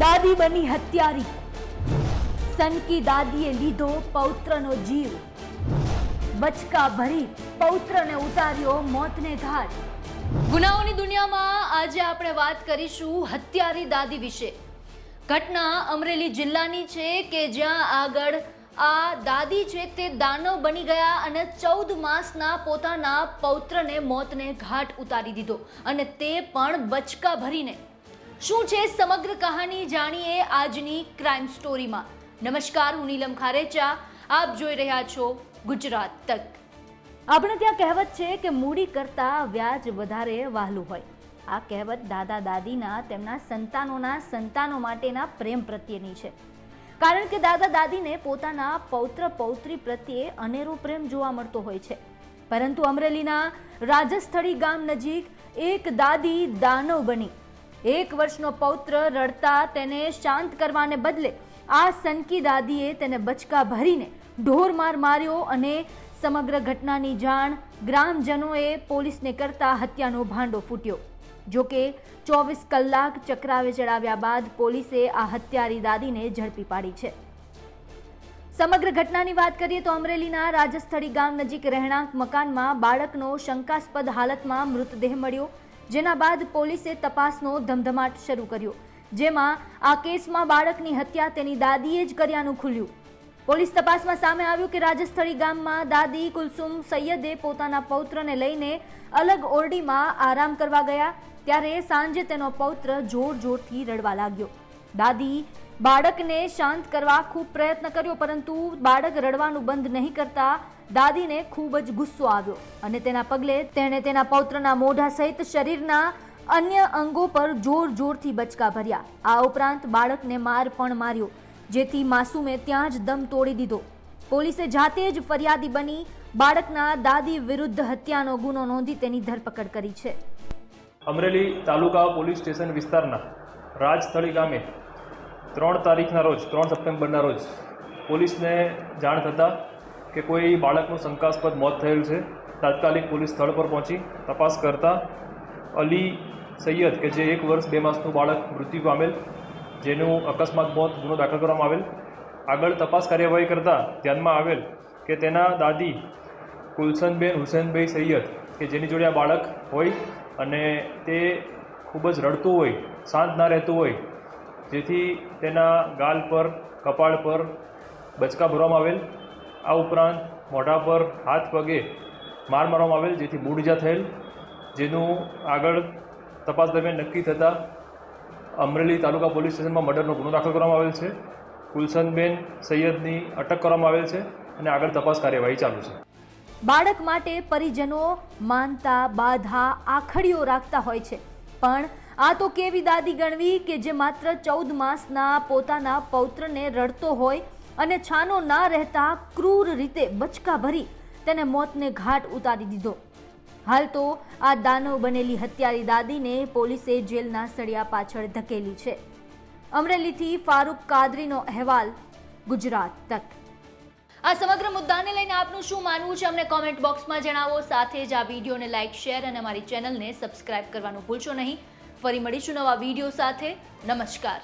બની હત્યારી. સનકી દાદીએ લીધો પૌત્રનો જીવ. બચકા ભરી પૌત્રને ઉતાર્યો મોતને ઘાટ. ગુનાઓની દુનિયામાં આજે આપણે વાત કરીશું હત્યારી દાદી વિશે. ઘટના અમરેલી જિલ્લાની છે કે જ્યાં આગળ આ દાદી છે તે દાનવ બની ગયા અને ચૌદ માસના પોતાના પૌત્રને મોતને ઘાટ ઉતારી દીધો અને તે પણ બચકા ભરીને. શું છે સમગ્ર કહાની જાણીએ આજની ક્રાઇમ સ્ટોરીમાં નમસ્કાર, હું નીલમ ખારેચા. આપ જોઈ રહ્યા છો ગુજરાત તક. આપણે ત્યાં કહેવત છે કે મૂડી કરતા વ્યાજ વધારે વહાલું હોય. આ કહેવત દાદા દાદીના, તેમના સંતાનોના સંતાનો માટેના પ્રેમ પ્રત્યેની છે. કારણ કે દાદા દાદીને પોતાના પૌત્ર પૌત્રી પ્રત્યે અનેરો પ્રેમ જોવા મળતો હોય છે. પરંતુ અમરેલીના રાજસ્થળી ગામ નજીક એક દાદી દાનવ બની. એક વર્ષનો પૌત્ર રડતા તેને શાંત કરવાને બદલે આ સનકી દાદીએ તેને બચકા ભરીને ઢોરમાર માર્યો અને સમગ્ર ઘટનાની જાણ ગ્રામજનોએ પોલીસને કરતા હત્યાનો ભાંડો ફૂટ્યો. જોકે ચોવીસ કલાક ચક્રાવે ચડાવ્યા બાદ પોલીસે આ હત્યારી દાદીને ઝડપી પાડી છે. સમગ્ર ઘટનાની વાત કરીએ તો અમરેલીના રાજસ્થળી ગામ નજીક રહેણાંક મકાનમાં બાળકનો શંકાસ્પદ હાલતમાં મૃતદેહ મળ્યો. જેના બાદ પોલીસે તપાસનો ધમધમાટ શરૂ કર્યો, જેમાં આ કેસમાં બાળકની હત્યા તેની દાદીએ જ કર્યાનું ખુલ્યું. પોલીસ તપાસમાં સામે આવ્યું કે રાજસ્થળી ગામમાં દાદી કુલસુમ સૈયદે પોતાના પૌત્રને લઈને અલગ ઓરડીમાં આરામ કરવા ગયા, ત્યારે સાંજે તેનો પૌત્ર જોર જોરથી રડવા લાગ્યો. દાદી બાળકને શાંત કરવા ખૂબ પ્રયત્ન કર્યો, પરંતુ બાળક રડવાનું બંધ નહીં કરતા દાદીને ખૂબ જ ગુસ્સો આવ્યો અને તેના પગલે તેણે તેના પૌત્રના મોઢા સહિત શરીરના અન્ય અંગો પર જોર જોરથી બચકા ભર્યા. આ ઉપરાંત બાળકને માર પણ માર્યો, જેથી માસુમે ત્યાં જ દમ તોડી દીધો. પોલીસે જાતે જ ફરિયાદી બની બાળકના દાદી વિરુદ્ધ હત્યાનો ગુનો નોંધી તેની ધરપકડ કરી છે. અમરેલી તાલુકા પોલીસ સ્ટેશન વિસ્તારના રાજસ્થળી ગામે ત્રણ તારીખના રોજ, ત્રણ સપ્ટેમ્બરના રોજ પોલીસને જાણ થતાં કે કોઈ બાળકનું શંકાસ્પદ મોત થયેલ છે, તાત્કાલિક પોલીસ સ્થળ પર પહોંચી તપાસ કરતાં અલી સૈયદ, કે જે એક વર્ષ બે માસનું બાળક મૃત્યુ પામેલ, જેનું અકસ્માત મોત ગુનો દાખલ કરવામાં આવેલ. આગળ તપાસ કાર્યવાહી કરતાં ધ્યાનમાં આવેલ કે તેના દાદી કુલસનબેન હુસેનભાઈ સૈયદ, કે જેની જોડે આ બાળક હોય અને તે ખૂબ જ રડતું હોય, શાંત ના રહેતું હોય, જેથી તેના ગાલ પર, કપાળ પર બચકા ભરવામાં આવેલ. આ ઉપરાંત મોઢા પર હાથ પગે માર મારવામાં આવેલ, જેથી મૂળ ઇજા થયેલ, જેનું આગળ તપાસ દરમિયાન નક્કી થતાં અમરેલી તાલુકા પોલીસ સ્ટેશનમાં મર્ડરનો ગુનો દાખલ કરવામાં આવેલ છે. કુલસનબેન સૈયદની અટક કરવામાં આવેલ છે અને આગળ તપાસ કાર્યવાહી ચાલુ છે. બાળક માટે પરિજનો માનતા, બાધા, આખડીઓ રાખતા હોય છે. પણ આ તો કેવી દાદી ગણવી કે જે માત્ર ચૌદ માસના પોતાના પૌત્રને રડતો હોય અને છાનો ના રહેતા ક્રૂર રીતે બચકા ભરી તેને મોતને ઘાટ ઉતારી દીધો. હાલ તો આ દાનવ બનેલી હત્યારી દાદીને પોલીસે જેલના સળિયા પાછળ ધકેલી છે. અમરેલીથી ફારૂક કાદરીનો અહેવાલ ગુજરાત તક. આ સમગ્ર મુદ્દાને લઈને આપનું શું માનવું છે અમને કોમેન્ટ બોક્સમાં જણાવો. સાથે જ આ વિડીયોને લાઇક શેર અને અમારી ચેનલને સબસ્ક્રાઇબ કરવાનું ભૂલશો નહીં. ફરી મળીશું નવા વીડિયો સાથે. નમસ્કાર.